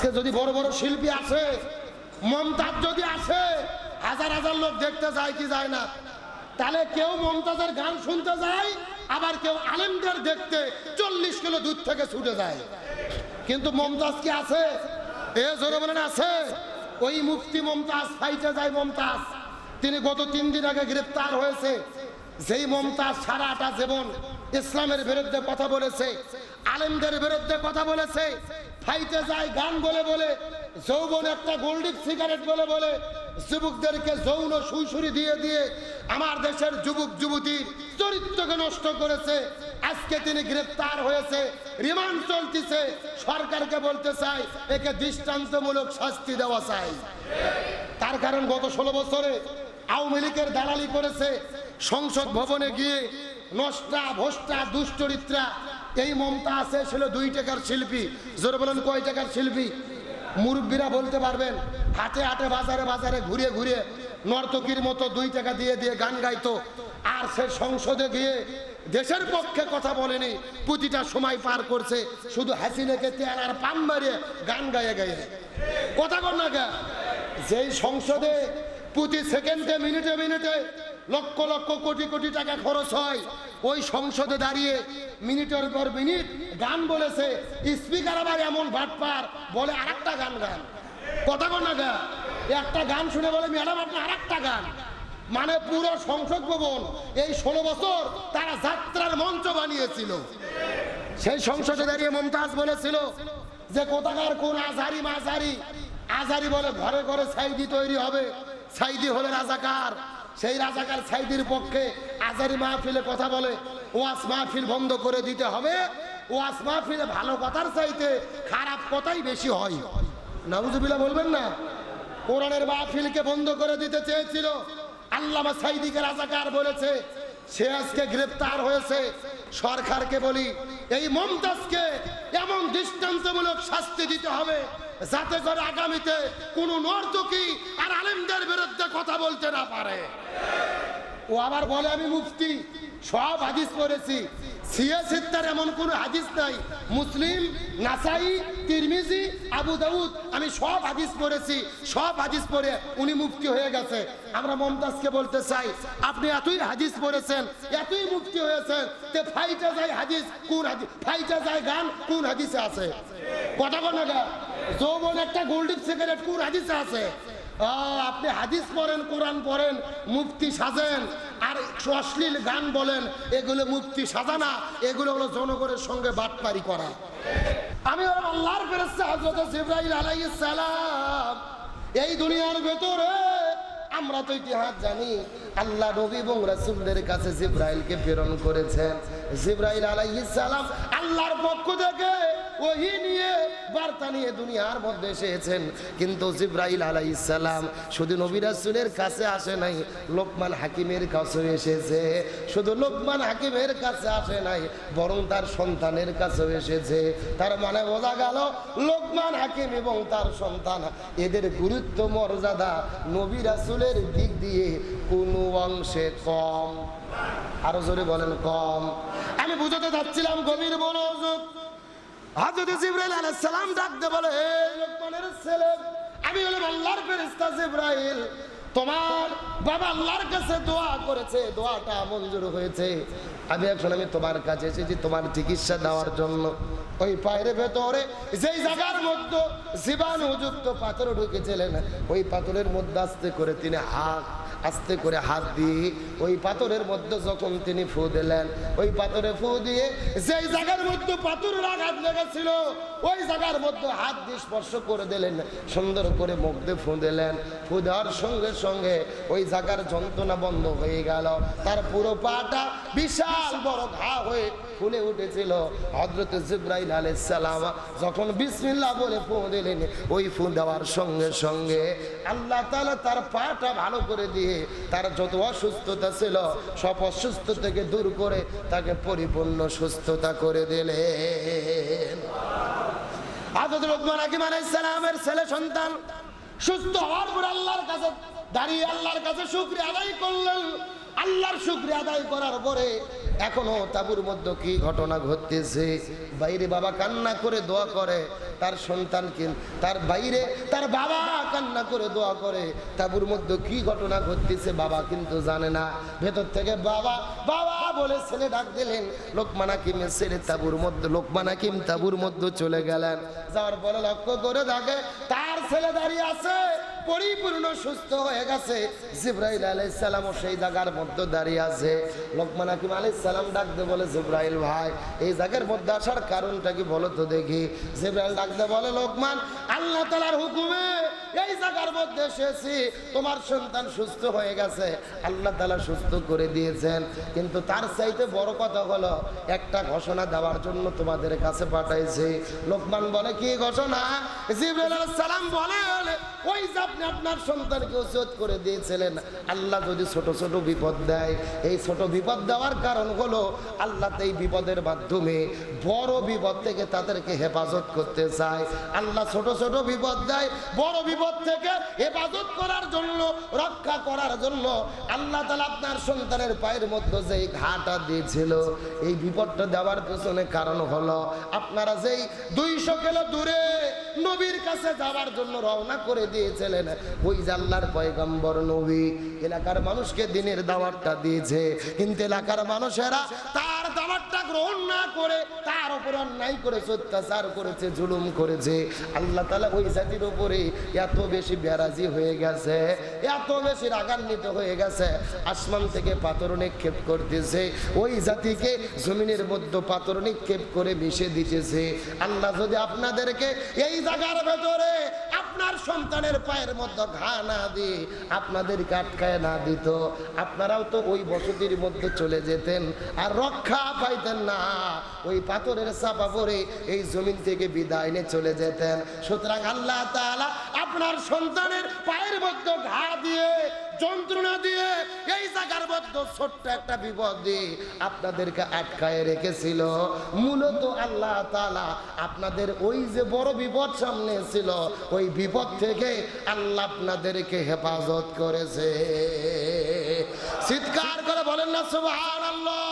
আজকে যদি বড় বড় শিল্পী আছে, মমতাজ যদি আসে হাজার হাজার লোক দেখতে যায় কি যায় না? তাহলে কেউ মমতাজের গান শুনতে যায়, আবার কেউ আলেমদের দেখতে চল্লিশ কিলো দূর থেকে ছুটে যায়। কিন্তু মমতাজ কি আছে? এ জোরে বলেন, আছে। ওই মুফতি মমতাজ ফাইটে যায় মমতাজ। তিনি গত তিন দিন আগে গ্রেপ্তার হয়েছে। যেই মমতাজ সারাটা জীবন ইসলামের বিরুদ্ধে কথা বলেছে, আলেমদের বিরুদ্ধে কথা বলেছে ফাইটে যায়, গান বলে বলে, যৌবন একটা গোল্ডিক সিগারেট বলে বলে, যুবকদেরকে যৌন সুইসুরি দিয়ে দিয়ে আমার দেশের যুবক যুবতীর চরিত্রকে নষ্ট করেছে। আজকে তিনি গ্রেপ্তার হয়েছে, রিমান্ড চলতেছে। সরকারকে বলতে চাই, একে দৃষ্টান্তমূলক শাস্তি দেওয়া চাই। তার কারণ গত ষোলো বছরে আওয়ামী লীগের দালালি করেছে, সংসদ ভবনে গিয়ে নষ্টা ভোষ্টা দুশ্চরিত্রা এই মমতা আছে ছিল দুই টাকার শিল্পী। জোরে বলেন, কয় টাকার শিল্পী? মুরব্বীরা বলতে পারবেন, হাটে হাটে, বাজারে বাজারে, ঘুরে ঘুরে নর্তকীর মতো দুই টাকা দিয়ে দিয়ে গান গাইতো। আর সে সংসদে গিয়ে দেশের পক্ষে কথা বলেনি, প্রতিটা সময় পার করছে, শুধু হাসিনাকে তেল আর পান মারিয়ে গান গায়ে গায়ে কথা কর না গা যেই সংসদে প্রতি সেকেন্ডে মিনিটে মিনিটে লক্ষ লক্ষ কোটি কোটি টাকা খরচ হয় ওই সংসদে দাঁড়িয়ে মিনিটের পর মিনিট গান বলেছে, স্পিকার আবার এমন ভাটপার বলে, আরেকটা গান গান। কথা না গা। একটা গান শুনে বলে, ম্যাডাম, আপনি আরেকটা গান। মানে পুরো সংসদ ভবন এই ষোলো বছর তারা যাত্রার মঞ্চ বানিয়েছিল। সেই সংসদে দাঁড়িয়ে মমতাজ বলেছিল যে, কোথাকার কোন আজারি মাঝারি আজারি বলে, ঘরে ঘরে সাইদি তৈরি হবে। সাইদি হলে রাজাকার। সেই রাজাকার সাইদির পক্ষে আজারি মাহফিলে কথা বলে, ওয়াস মাহফিল বন্ধ করে দিতে হবে, ওয়াস মাহফিলে ভালো কথার চাইতে খারাপ কথাই বেশি হয়। নাউজুবিল্লাহ বলবেন না? কোরআনের মাহফিলকে বন্ধ করে দিতে চেয়েছিল। আল্লামা সাইদিকে রাজাকার বলেছে, সে আজকে গ্রেপ্তার হয়েছে। সরকারকে বলি এই মমতাজকে এমন দৃষ্টান্তমূলক শাস্তি দিতে হবে যাতে করে আগামীতে কোনো নর্তকী আর আলেমদের বিরুদ্ধে কথা বলতে না পারে। ও আবার বলে, আমি মুফতি, সব হাদিস পড়েছি। এমন কোনো হাদিস নাই। মুসলিম, নাসাই, তিরমিজি, আবু দাউদ, আমি সব সব উনি মুফতি হয়ে গেছে। আমরা মমতাজকে বলতে চাই, আপনি এতই হাদিস এতই মুফতি হয়েছেন হাদিস গান হাদিসে আছে? সিগারেট কোন হাদিসে আছে? আপনি হাদিস পড়েন, কোরআন পড়েন মুক্তি সাজেন, আর অশ্লীল গান বলেন, এগুলো মুক্তি সাজানা, এগুলো হলো জনগণের সঙ্গে বাটপারি করা। আমি আল্লাহর ফেরেস্তা হযরত জিবরাইল আলাইহিস সালাম। এই দুনিয়ার ভেতরে আমরা তো ইতিহাস জানি, আল্লাহ নবী এবং রাসূলদের কাছে জিব্রাইলকে প্রেরণ করেছেন। জিব্রাইল আলাইহিস সালাম আল্লাহর পক্ষ থেকে ওহি নিয়ে বার্তা নিয়ে দুনিয়ার মধ্যে এসেছেন। কিন্তু জিব্রাইল আলাইহিস সালাম শুধু নবী রাসূলের কাছে আসে নাই, লোকমান হাকিমের কাছে এসেছে। শুধু লোকমান হাকিমের কাছে আসে নাই, বরং তার সন্তানের কাছে এসেছে। তার মানে বোঝা গেল, লোকমান হাকিম এবং তার সন্তান, এদের গুরুত্ব, মর্যাদা নবী রাসূলের দিক দিয়ে কোনো অংশে কম। আরও জোরে বলেন, কম। আমি বুঝাতে চাচ্ছিলাম গভীর মনোযোগ। হাজরত জিব্রাইল আলাইহিস সালাম ডাকতে বলে হে লোকমানের ছেলে, আমি হলাম আল্লাহর ফেরেশতা জিব্রাইল। তোমার বাবা আল্লাহর কাছে দোয়া করেছে, দোয়াটা মঞ্জুর হয়েছে। আমি এখন আমি তোমার কাছে এসেছি, তোমার চিকিৎসা দেওয়ার জন্য। ওই পায়ের ভেতরে, যেই জায়গার মধ্যে জীবাণুযুক্ত পাথর ঢুকেছিলেন, ওই পাথরের মধ্যে আস্তে করে তিনি হাত আস্তে করে হাত দিয়ে ওই পাথরের মধ্যে যখন তিনি ফু দিলেন, ওই পাথরে ফু দিয়ে যেই জায়গার মধ্যে পাথরের আঘাত লেগেছিল, ওই জায়গার মধ্যে হাত দিয়ে স্পর্শ করে দিলেন, সুন্দর করে মুখ দিয়ে ফু দিলেন। ফু দেওয়ার সঙ্গে সঙ্গে ওই জায়গার যন্ত্রণা বন্ধ হয়ে গেল। তার পুরো পাটা বিশাল বড় ঘা হয়ে ফুলে উঠেছিল হজরত জিব্রাইল সালাম। যখন বিসমিল্লাহ বলে ফু দিলেন, ওই ফু দেওয়ার সঙ্গে সঙ্গে আল্লাহ তাআলা তার পাটা ভালো করে দিয়ে তার যত অসুস্থতা ছিল, সব অসুস্থ থেকে দূর করে তাকে পরিপূর্ণ সুস্থতা করে দিলেন। আদত লোকমান আলাইহিস সালামের ছেলে সন্তান, সুস্থ হওয়ার পর আল্লাহর কাছে, দাঁড়িয়ে আল্লাহর কাছে শুক্রিয়া আদায় করলেন। আল্লাহর শুক্রিয়া আদায় করার পরে এখনও তাবুর মধ্যে কি ঘটনা ঘটতেছে? বাইরে বাবা কান্না করে দোয়া করে, তার সন্তান কিন তার বাইরে, তার বাবা কান্না করে দোয়া করে। তাবুর মধ্যে কি ঘটনা ঘটতেছে বাবা কিন্তু জানে না। ভেতর থেকে বাবা বাবা বলে ছেলে ডাক দিলেন, লোকমানা হাকিমের ছেলে তাবুর মধ্যে, লোকমানা কিম তাবুর মধ্যে চলে গেলেন। যাওয়ার পরে লক্ষ্য করে থাকে তার ছেলে দাঁড়িয়ে আছে। পরিপূর্ণ সুস্থ হয়ে গেছে। জিব্রাইল আলাইহিস সালাম সেই জায়গার মধ্যে দাঁড়িয়ে আছে। লোকমান হাকিম আলাইহিস সালাম ডাকতে বলে, জিব্রাইল ভাই, এই জায়গার মধ্যে আসার কারণটা কি বলো তো দেখি? জিব্রাইল ডাকতে বলে, লোকমান, আল্লাহ তাআলার হুকুমে এই জায়গার মধ্যে এসেছি। তোমার সন্তান সুস্থ হয়ে গেছে। আল্লাহ তাআলা সুস্থ করে দিয়েছেন। কিন্তু তার চাইতে বড় কথা হলো, একটা ঘোষণা দেওয়ার জন্য তোমাদের কাছে পাঠাইছি। লোকমান বলে, কি ঘোষণা? জিব্রাইল সালাম বলে, ওই আপনি আপনার সন্তানকে ওসিয়ত করে দিয়েছিলেন। আল্লাহ যদি ছোট ছোট বিপদ দেয়, এই ছোট বিপদ দেওয়ার কারণ হলো আল্লাহ এই বিপদের মাধ্যমে বড় বিপদ থেকে তাদেরকে হেফাজত করতে চায়। আল্লাহ ছোট ছোট বিপদ দেয়, বড় বিপদ থেকে হেফাজত করার জন্য, রক্ষা করার জন্য আল্লাহ তালা আপনার সন্তানের পায়ের মধ্যে যে ঘাটা দিয়েছিল, এই বিপদটা দেওয়ার পেছনে কারণ হলো আপনারা যেই দুইশো কিলো দূরে নবীর কাছে যাওয়ার জন্য রওনা করে দিয়েছিলেন। ওই জাল্লার পয়গম্বর নবী, এলাকার মানুষকে দিনের দাওয়াতটা দিয়েছে। কিন্তু এলাকার মানুষেরা তার দাওয়াতটা গ্রহণ না করে তার অন্যায় অত্যাচার করেছে, জুলুম করেছে। আল্লাহ তালা ওই জাতির উপরে এত বেশি বেরাজি হয়ে গেছে, এত বেশি রাগান্বিত হয়ে গেছে, আসমান থেকে পাথর নিক্ষেপ করতেছে, ওই জাতিকে জমিনের মধ্যে পাথর নিক্ষেপ করে মিশে দিতেছে। আল্লাহ যদি আপনাদেরকে এই জায়গার ভেতরে আপনার সন্তানের পায়ের মধ্যে ঘা না দিয়ে আপনাদেরকে আটকায় না দিত। আপনারাও তো ওই বসতির মধ্যে চলে যেতেন আর রক্ষা পাইতেন না। ওই পাথরের চাপা পরে এই জমিন থেকে বিদায় নিয়ে চলে যেতেন। সুতরাং আল্লাহ আপনার সন্তানের পায়ের মধ্যে ঘা দিয়ে যন্ত্রণা দিয়ে মধ্যে ছোট্ট একটা বিপদ আপনাদেরকে আটকায় রেখেছিল। মূলত আল্লাহ তাআলা আপনাদের ওই যে বড় বিপদ সামনে ছিল ওই বিপদ থেকে আল্লাহ আপনাদেরকে হেফাজত করেছে। চিৎকার করে বলেন না সুবহান আল্লাহ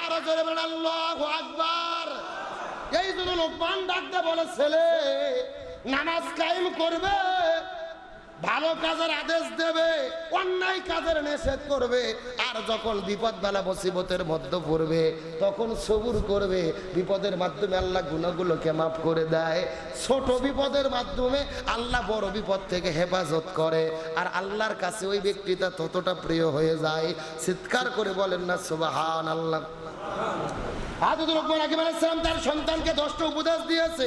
আরও জোরে বলেন, আল্লাহ আকবার। এই জন্য লোকমান ডাকতে বলে, ছেলে, নামাজ কায়েম করবে। ভালো কাজের আদেশ দেবে, অন্যায় কাজের নিষেধ করবে, আর যখন বিপদ বেলা মুসিবতের মধ্যে পড়বে, তখন সবুর করবে। বিপদের মাধ্যমে আল্লাহ গুণগুলোকে মাফ করে দেয়। ছোট বিপদের মাধ্যমে আল্লাহ বড় বিপদ থেকে হেফাজত করে। আর আল্লাহর কাছে ওই ব্যক্তিটা ততটা প্রিয় হয়ে যায়। চিৎকার করে বলেন না সুবাহান আল্লাহ হাজরত লোকমান হাকিম আলাইহিস সালাম তার সন্তানকে দশটা উপদেশ দিয়েছে।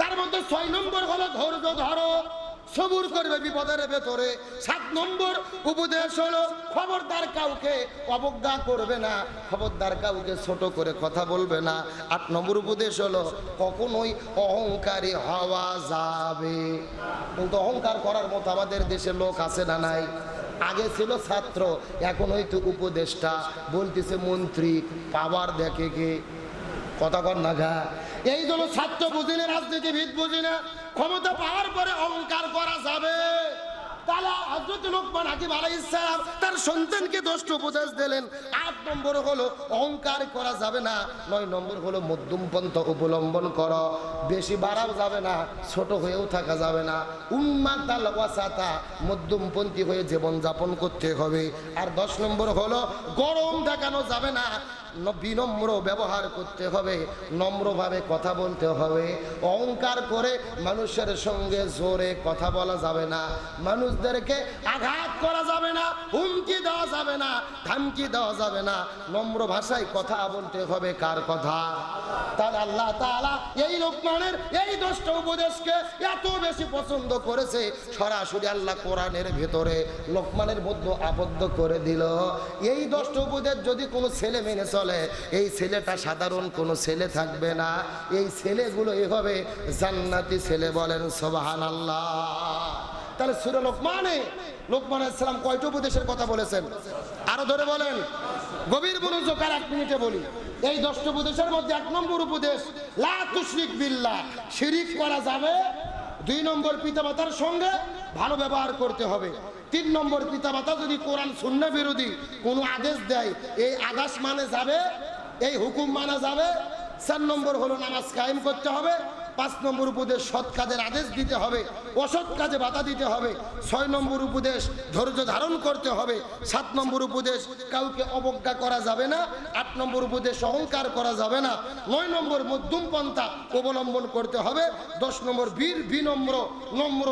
তার মধ্যে ছয় নম্বর হলো ধৈর্য ধরো। সবুর করবে বিপদের ভেতরে। সাত নম্বর উপদেশ হলো, খবরদার কাউকে অবজ্ঞা করবে না, খবরদার কাউকে ছোট করে কথা বলবে না। আট নম্বর উপদেশ হলো, কখনোই অহংকারী হওয়া যাবে। কিন্তু অহংকার করার মতো আমাদের দেশে লোক আছে না নাই। আগে ছিল ছাত্র, এখন হয়তো উপদেষ্টা, বলতেছে মন্ত্রী, পাওয়ার দেখে কে? কথা কর না গা। এই জন্য ছাত্র বুঝি না, রাজনীতিবিদ বুঝি না। ক্ষমতা পাওয়ার পরে অহংকার করা যাবে। অবলম্বন করো। বেশি বাড়াও যাবে না, ছোট হয়েও থাকা যাবে না। মধ্যমপন্থী হয়ে জীবন যাপন করতে হবে। আর দশ নম্বর হলো, গরম দেখানো যাবে ন- বিনম্র ব্যবহার করতে হবে, নম্রভাবে কথা বলতে হবে। অহংকার করে মানুষের সঙ্গে জোরে কথা বলা যাবে না। মানুষদেরকে আঘাত করা যাবে না, হুমকি দেওয়া যাবে না, ধামকি দেওয়া যাবে না। নম্র ভাষায় কথা বলতে হবে কার কথা? তাহলে আল্লাহ এই লোকমানের এই দশটা উপদেশকে এত বেশি পছন্দ করেছে, সরাসরি আল্লাহ কোরআনের ভেতরে লোকমানের মধ্যে আবদ্ধ করে দিল। এই দশটা উপদেশ যদি কোনো ছেলে মেনে চলে। এই ছেলেটা সাধারণ কোনো ছেলে থাকবে না। এই ছেলেগুলো এভাবে জান্নাতি ছেলে বলেন সোবাহান আল্লাহ তাহলে সুরে লোকমানে, লোকমান ইসলাম কয়টা উপদেশের কথা বলেছেন? আরও ধরে বলেন। গভীর মনোযোগ আর এক মিনিটে বলি। এই দশটা উপদেশের মধ্যে এক নম্বর উপদেশ, লা তুশরিক শিরিক করা যাবে। দুই নম্বর পিতামাতার সঙ্গে ভালো ব্যবহার করতে হবে। তিন নম্বর পিতা পিতামাতা যদি কোরআন শূন্য বিরোধী কোনো আদেশ দেয়, এই আদেশ মানে যাবে, এই হুকুম মানা যাবে। চার নম্বর হলো নামাজ কায়েম করতে হবে, পাঁচ নম্বর উপদেশ সৎ কাজের আদেশ দিতে হবে, অসৎ কাজে বাধা দিতে হবে, ছয় নম্বর উপদেশ ধৈর্য ধারণ করতে হবে, সাত নম্বর উপদেশ কাউকে অবজ্ঞা করা যাবে না, আট নম্বর উপদেশ অহংকার করা যাবে না, নয় নম্বর মধ্যম পন্থা অবলম্বন করতে হবে, দশ নম্বর বীর বিনম্র, নম্র